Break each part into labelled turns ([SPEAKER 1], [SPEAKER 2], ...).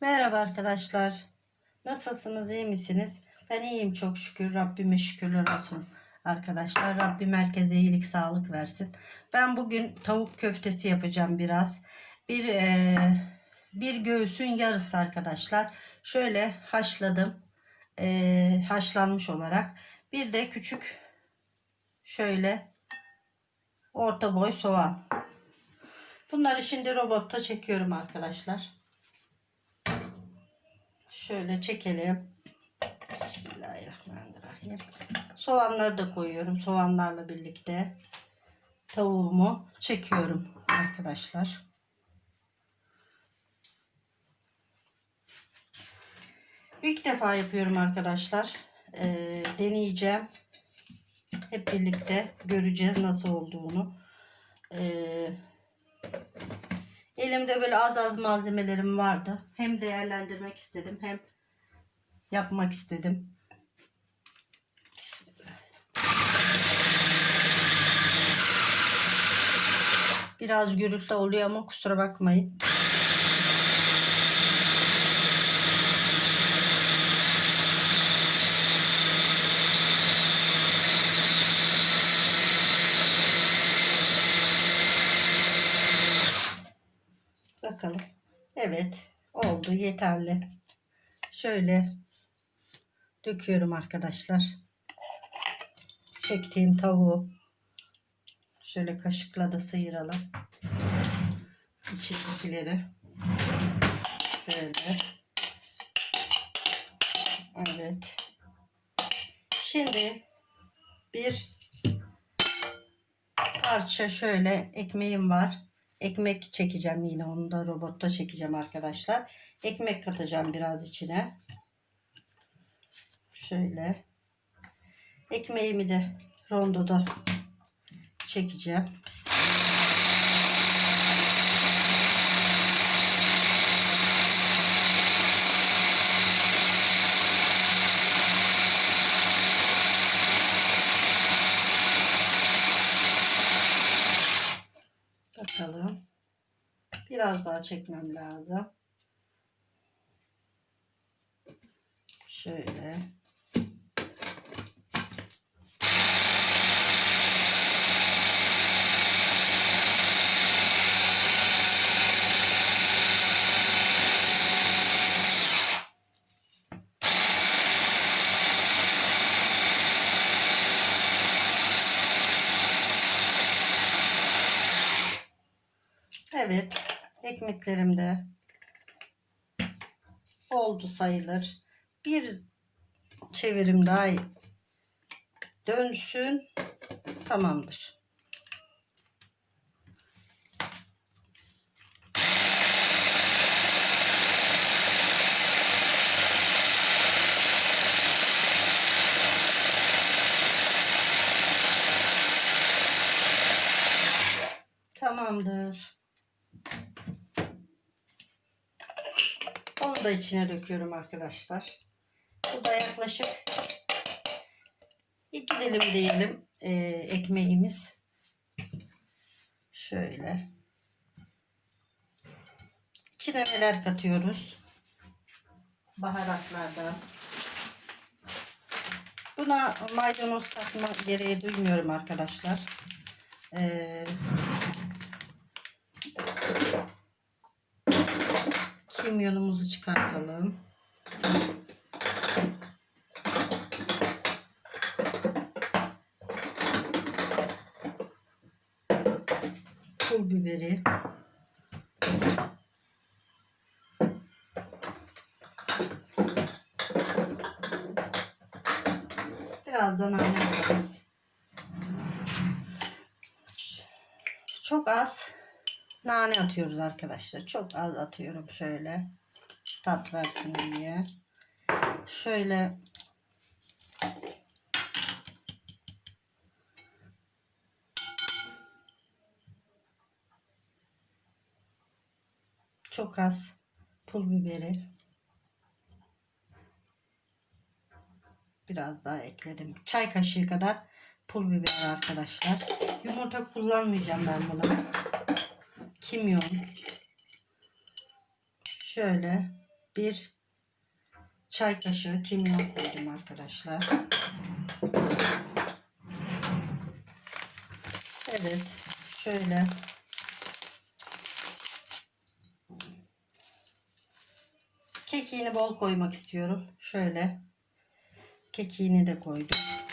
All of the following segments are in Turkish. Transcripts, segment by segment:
[SPEAKER 1] Merhaba arkadaşlar. Nasılsınız? iyi misiniz? Ben iyiyim çok şükür. Rabbime şükürler olsun arkadaşlar. Rabbim herkese iyilik, sağlık versin. Ben bugün tavuk köftesi yapacağım biraz. Bir eee, bir göğsün yarısı arkadaşlar. Şöyle haşladım. Eee, haşlanmış olarak. Bir de küçük şöyle orta boy soğan. Bunları şimdi robotta çekiyorum arkadaşlar. Şöyle çekelim. Bismillahirrahmanirrahim. Soğanları da koyuyorum. Soğanlarla birlikte tavuğumu çekiyorum arkadaşlar. İlk defa yapıyorum arkadaşlar. Ee, deneyeceğim. Hep birlikte göreceğiz nasıl olduğunu. Ee, elimde böyle az az malzemelerim vardı. Hem değerlendirmek istedim hem yapmak istedim. Biraz gürültü oluyor ama kusura bakmayın. Bakalım. Evet. Oldu. Yeterli. Şöyle döküyorum arkadaşlar. Çektiğim tavuğu şöyle kaşıkla da sıyıralım. İçindekileri. Şöyle. Evet. Şimdi bir parça şöyle ekmeğim var. Ekmek çekeceğim yine onu da robotta çekeceğim arkadaşlar. Ekmek katacağım biraz içine. Şöyle. Ekmeğimi de rondoda çekeceğim. Bakalım. Biraz daha çekmem lazım. Şöyle. Evet. Ekmeklerim de oldu sayılır. Bir çevirim daha dönsün. Tamamdır. Tamamdır. Onu da içine döküyorum arkadaşlar. Bu da yaklaşık iki dilim diyelim e, ekmeğimiz. Şöyle. İçine neler katıyoruz? Baharatlardan. Buna maydanoz katma gereği duymuyorum arkadaşlar. Ee, kimyonumuzu çıkartalım. Pul biberi. Birazdan anlayacağız. Çok az nane atıyoruz arkadaşlar. Çok az atıyorum şöyle. Tat versin diye. Şöyle çok az pul biberi biraz daha ekledim. Çay kaşığı kadar pul biber arkadaşlar. Yumurta kullanmayacağım ben buna kimyon şöyle bir çay kaşığı kimyon koydum arkadaşlar. Evet. Şöyle kekiğini bol koymak istiyorum. Şöyle kekiğini de koydum.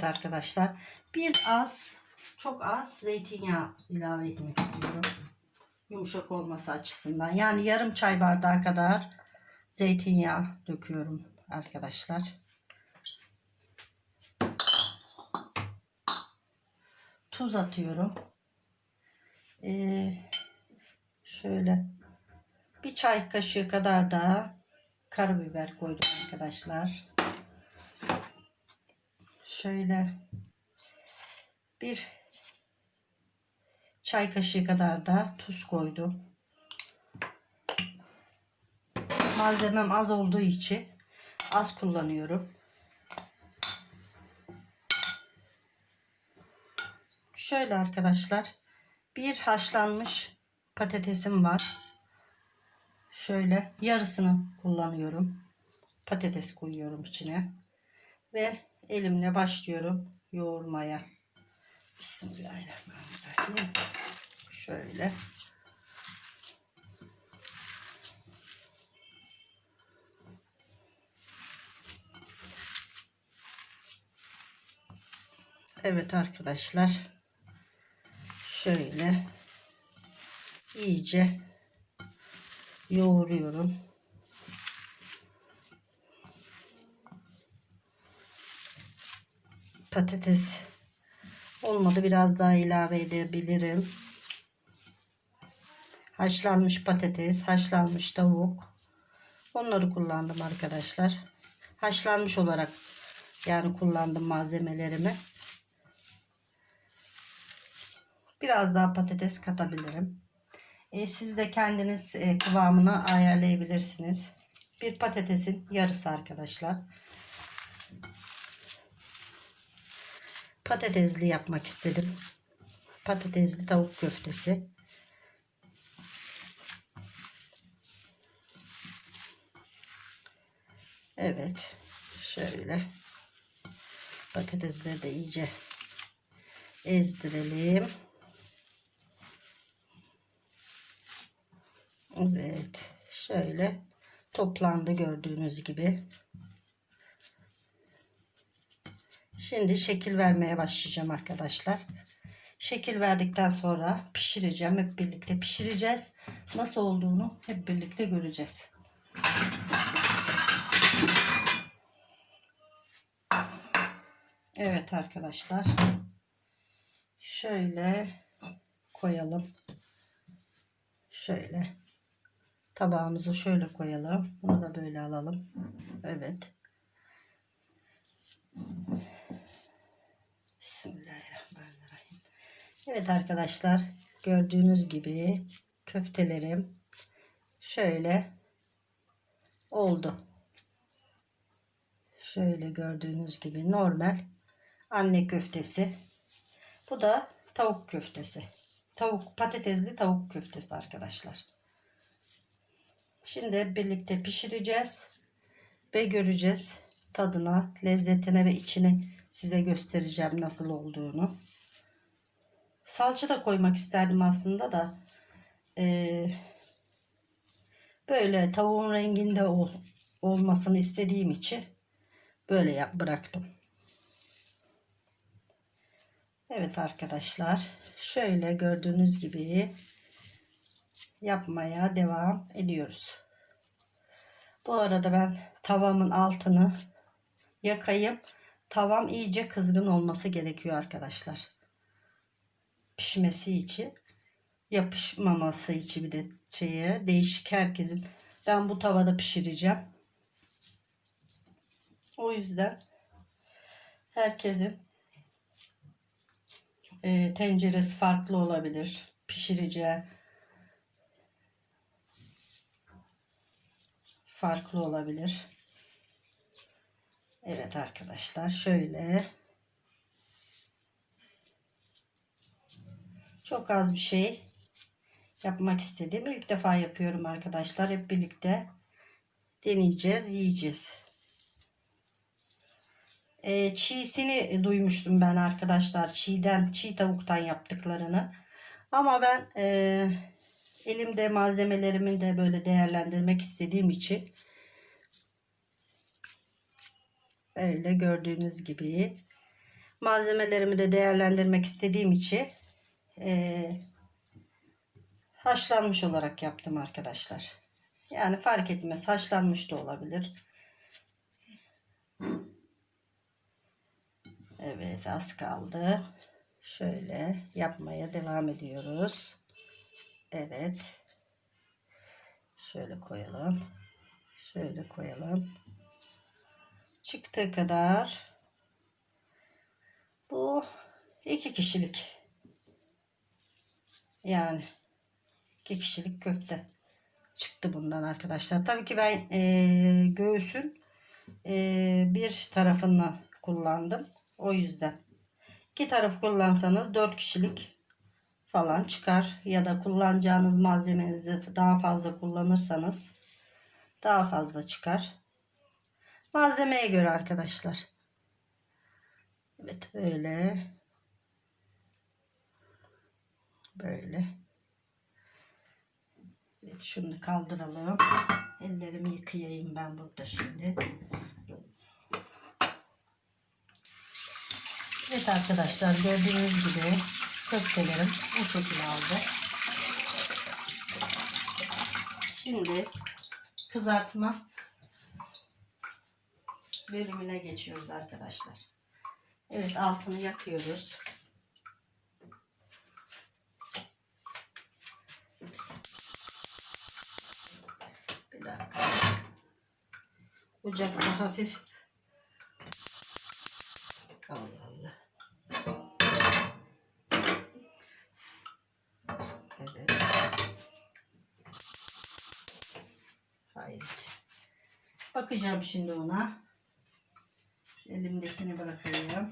[SPEAKER 1] Evet arkadaşlar. Bir az, çok az zeytinyağı ilave etmek istiyorum. Yumuşak olması açısından. Yani yarım çay bardağı kadar zeytinyağı döküyorum arkadaşlar. Tuz atıyorum. Ee, şöyle bir çay kaşığı kadar da karabiber koydum arkadaşlar. Şöyle bir çay kaşığı kadar da tuz koydum. Malzemem az olduğu için az kullanıyorum. Şöyle arkadaşlar bir haşlanmış patatesim var. Şöyle yarısını kullanıyorum. Patates koyuyorum içine. Ve elimle başlıyorum yoğurmaya. Bismillahirrahmanirrahim. Şöyle. Evet arkadaşlar. Şöyle iyice yoğuruyorum. Patates olmadı biraz daha ilave edebilirim. Haşlanmış patates, haşlanmış tavuk. Onları kullandım arkadaşlar. Haşlanmış olarak yani kullandım malzemelerimi. Biraz daha patates katabilirim. E, siz de kendiniz e, kıvamını ayarlayabilirsiniz. Bir patatesin yarısı arkadaşlar. Patatesli yapmak istedim. Patatesli tavuk köftesi. Evet. Şöyle. Patatesleri de iyice ezdirelim. Evet. Şöyle toplandı gördüğünüz gibi. Şimdi şekil vermeye başlayacağım arkadaşlar. Şekil verdikten sonra pişireceğim. Hep birlikte pişireceğiz. Nasıl olduğunu hep birlikte göreceğiz. Evet arkadaşlar. Şöyle koyalım. Şöyle tabağımızı şöyle koyalım. Bunu da böyle alalım. Evet. Bismillahirrahmanirrahim. Evet arkadaşlar gördüğünüz gibi köftelerim şöyle oldu. Şöyle gördüğünüz gibi normal anne köftesi. Bu da tavuk köftesi. Tavuk patatesli tavuk köftesi arkadaşlar. Şimdi birlikte pişireceğiz ve göreceğiz tadına, lezzetine ve içini size göstereceğim nasıl olduğunu. Salça da koymak isterdim aslında da ee, böyle tavuğun renginde ol, olmasını istediğim için böyle yap bıraktım. Evet arkadaşlar şöyle gördüğünüz gibi yapmaya devam ediyoruz. Bu arada ben tavamın altını yakayım. Tavam iyice kızgın olması gerekiyor arkadaşlar. Pişmesi için yapışmaması için bir de şeye değişik herkesin ben bu tavada pişireceğim. O yüzden herkesin e, tenceresi farklı olabilir. Pişireceği farklı olabilir. Evet arkadaşlar şöyle Çok az bir şey yapmak istedim. İlk defa yapıyorum arkadaşlar. Hep birlikte deneyeceğiz, yiyeceğiz. E, çiğsini duymuştum ben arkadaşlar. Çiğden, çiğ tavuktan yaptıklarını. Ama ben e, elimde malzemelerimi de böyle değerlendirmek istediğim için öyle gördüğünüz gibi malzemelerimi de değerlendirmek istediğim için e, haşlanmış olarak yaptım arkadaşlar. Yani fark etmez haşlanmış da olabilir. Evet az kaldı. Şöyle yapmaya devam ediyoruz. Evet. Şöyle koyalım. Şöyle koyalım. Çıktığı kadar. Bu iki kişilik. Yani iki kişilik köfte çıktı bundan arkadaşlar. Tabii ki ben e, göğsün e, bir tarafından kullandım. O yüzden. İki taraf kullansanız 4 kişilik falan çıkar. Ya da kullanacağınız malzemenizi daha fazla kullanırsanız daha fazla çıkar. Malzemeye göre arkadaşlar. Evet böyle. Böyle. Evet şunu kaldıralım. Ellerimi yıkayayım ben burada şimdi. Evet arkadaşlar gördüğünüz gibi köftelerim bu şekilde aldı. Şimdi kızartma bölümüne geçiyoruz arkadaşlar. Evet altını yakıyoruz. Bir dakika. Ocakta hafif Allah Allah. Evet. Hayır. Bakacağım şimdi ona. Elimdekini bırakayım.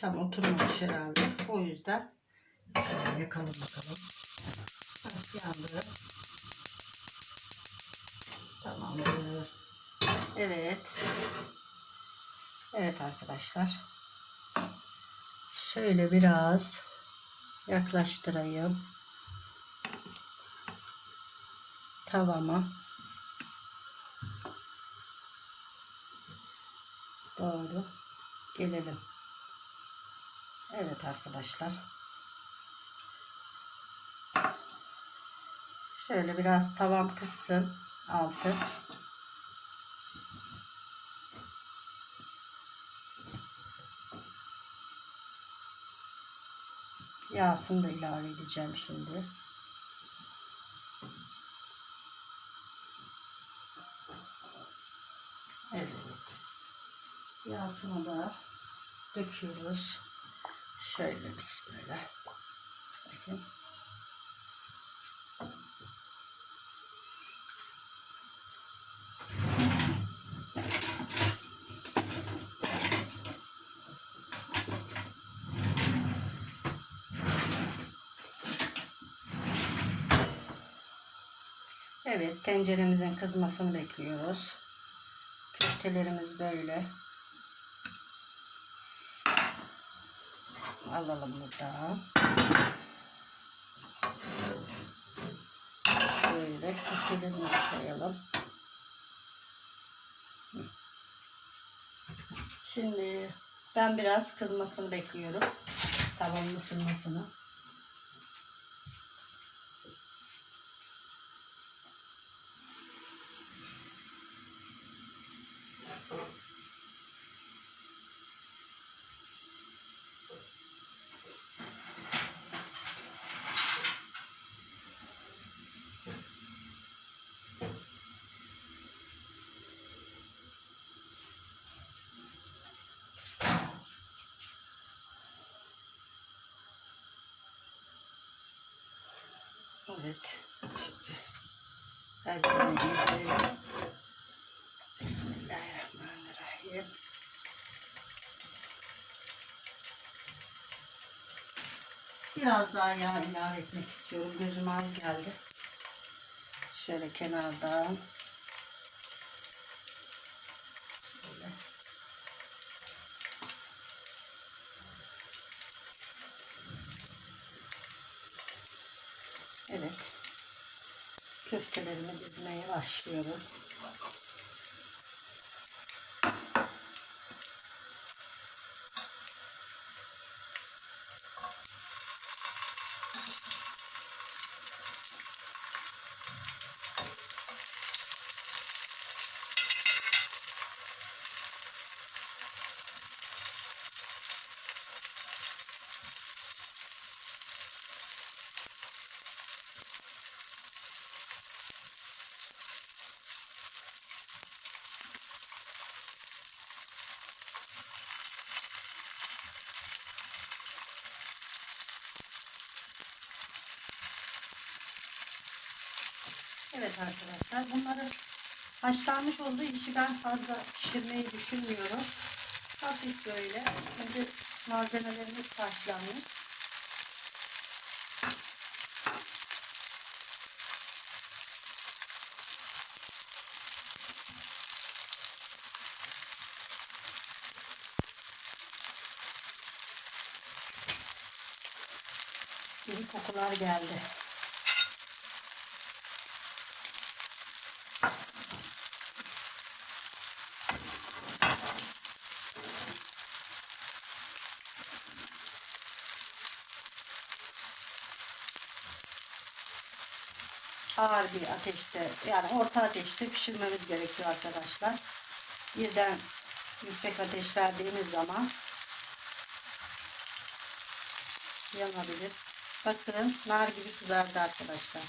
[SPEAKER 1] Tam oturmamış herhalde. O yüzden şöyle yakalım bakalım. Hah, yandı. Tamamdır. Evet. Evet arkadaşlar. Şöyle biraz yaklaştırayım. Tavama. Doğru. Gelelim. Evet arkadaşlar. Şöyle biraz tavam kızsın altı. Yağsını da ilave edeceğim şimdi. Evet. Yağsını da döküyoruz. Şöyle bismillah. Bakın. Evet tenceremizin kızmasını bekliyoruz. Köftelerimiz böyle. Alalım buradan. Böyle köftelerimizi koyalım. Şimdi ben biraz kızmasını bekliyorum. Tavanın ısınmasını. Evet. Şimdi elbimi indirelim. Bismillahirrahmanirrahim. Biraz daha yağ ilave etmek istiyorum. Gözüm az geldi. Şöyle kenardan Köftelerimi dizmeye başlıyorum. Evet arkadaşlar bunları haşlanmış olduğu için ben fazla pişirmeyi düşünmüyorum. Hafif böyle. Şimdi malzemelerimiz haşlanmış. Gibi kokular geldi. Ağır bir ateşte yani orta ateşte pişirmemiz gerekiyor arkadaşlar. Birden yüksek ateş verdiğimiz zaman yanabilir. Bakın nar gibi kızardı arkadaşlar.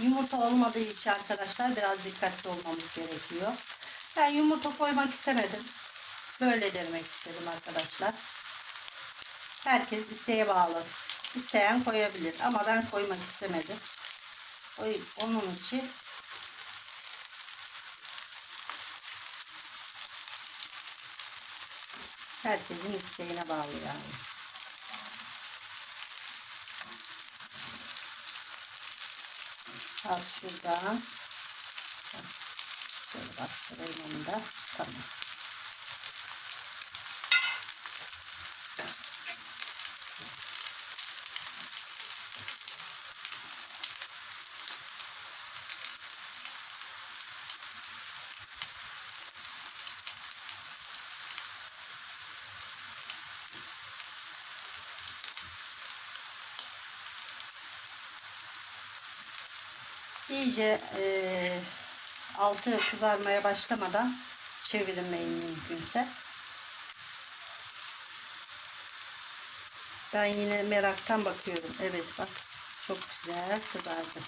[SPEAKER 1] Yumurta olmadığı için arkadaşlar biraz dikkatli olmamız gerekiyor. Ben yumurta koymak istemedim. Böyle demek istedim arkadaşlar. Herkes isteğe bağlı. İsteyen koyabilir ama ben koymak istemedim. Onun için herkesin isteğine bağlı yani. Az şuradan şöyle bastırayım onu da tamam. İyice e, altı kızarmaya başlamadan çevirmeyin mümkünse. Ben yine meraktan bakıyorum. Evet bak çok güzel kızardı.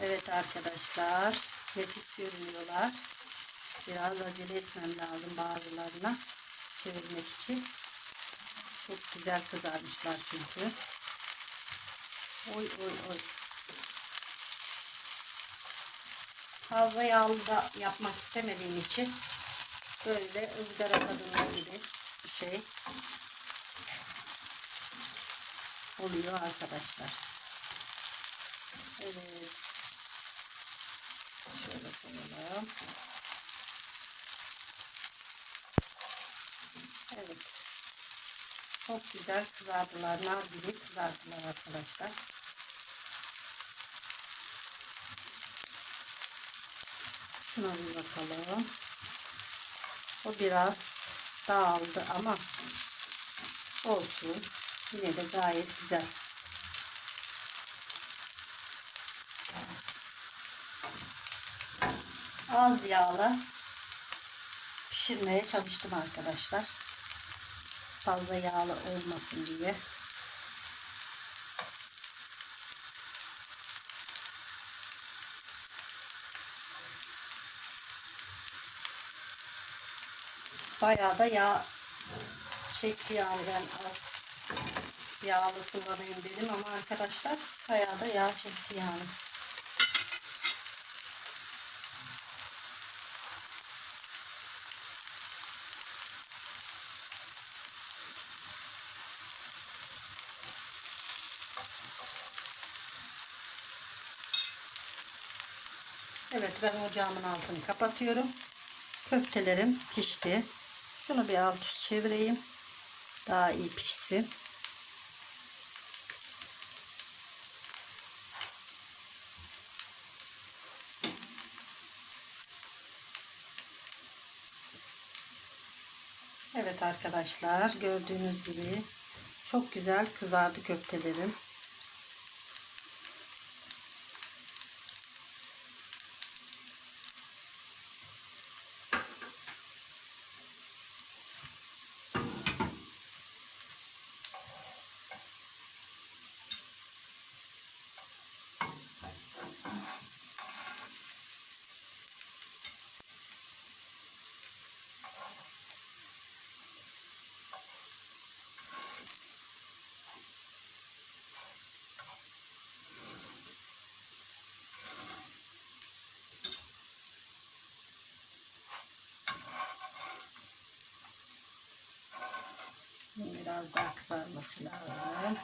[SPEAKER 1] Evet arkadaşlar nefis görünüyorlar. Biraz acele etmem lazım bazılarına çevirmek için. Çok güzel kızarmışlar çünkü. Oy oy oy. Fazla yağlı da yapmak istemediğim için böyle ızgara tadında gibi bir şey oluyor arkadaşlar. Evet. Şöyle koyalım. Evet. Çok güzel kızardılar. Nar kızardılar arkadaşlar. Şuna bir bakalım. O biraz dağıldı ama olsun. Yine de gayet güzel. Az yağla pişirmeye çalıştım arkadaşlar. Fazla yağlı olmasın diye. Bayağı da yağ çekti yani ben az yağlı kullanayım dedim ama arkadaşlar bayağı da yağ çekti yani. Evet ben ocağımın altını kapatıyorum. Köftelerim pişti. Şunu bir alt üst çevireyim. Daha iyi pişsin. Evet arkadaşlar gördüğünüz gibi çok güzel kızardı köftelerim. Biraz daha kızarması lazım.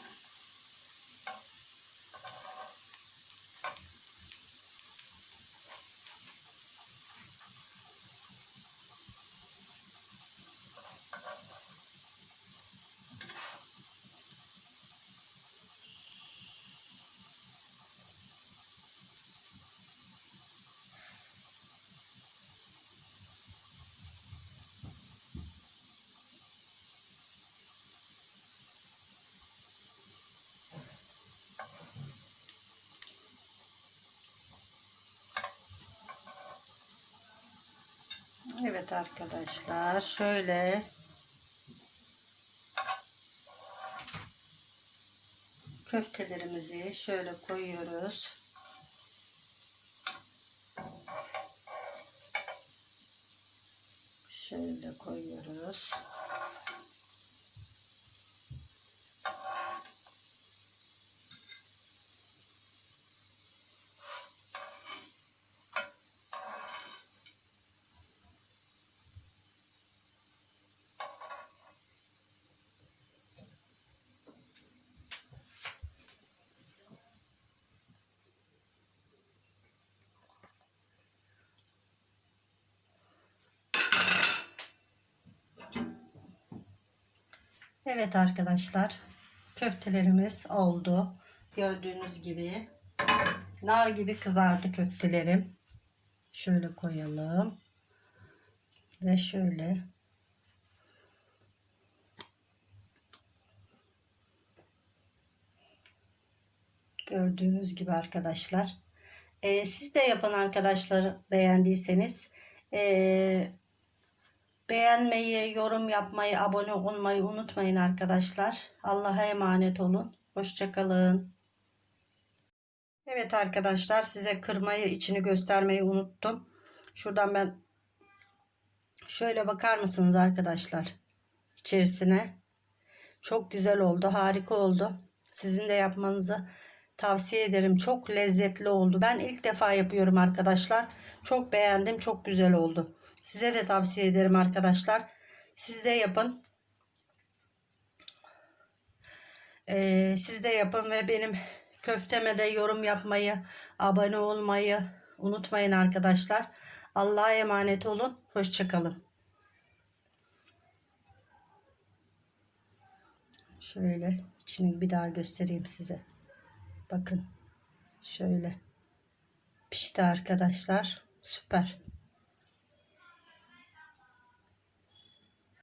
[SPEAKER 1] Evet arkadaşlar şöyle köftelerimizi şöyle koyuyoruz. Şöyle koyuyoruz. Evet arkadaşlar köftelerimiz oldu. Gördüğünüz gibi nar gibi kızardı köftelerim. Şöyle koyalım. Ve şöyle gördüğünüz gibi arkadaşlar. Ee, siz de yapın arkadaşlar beğendiyseniz. Ee, Beğenmeyi, yorum yapmayı, abone olmayı unutmayın arkadaşlar. Allah'a emanet olun. Hoşçakalın. Evet arkadaşlar size kırmayı içini göstermeyi unuttum. Şuradan ben şöyle bakar mısınız arkadaşlar? içerisine. Çok güzel oldu. Harika oldu. Sizin de yapmanızı tavsiye ederim. Çok lezzetli oldu. Ben ilk defa yapıyorum arkadaşlar. Çok beğendim. Çok güzel oldu. Size de tavsiye ederim arkadaşlar. Siz de yapın. Ee, siz de yapın ve benim köfteme de yorum yapmayı, abone olmayı unutmayın arkadaşlar. Allah'a emanet olun. Hoşçakalın. Şöyle içini bir daha göstereyim size. Bakın. Şöyle. Pişti arkadaşlar. Süper.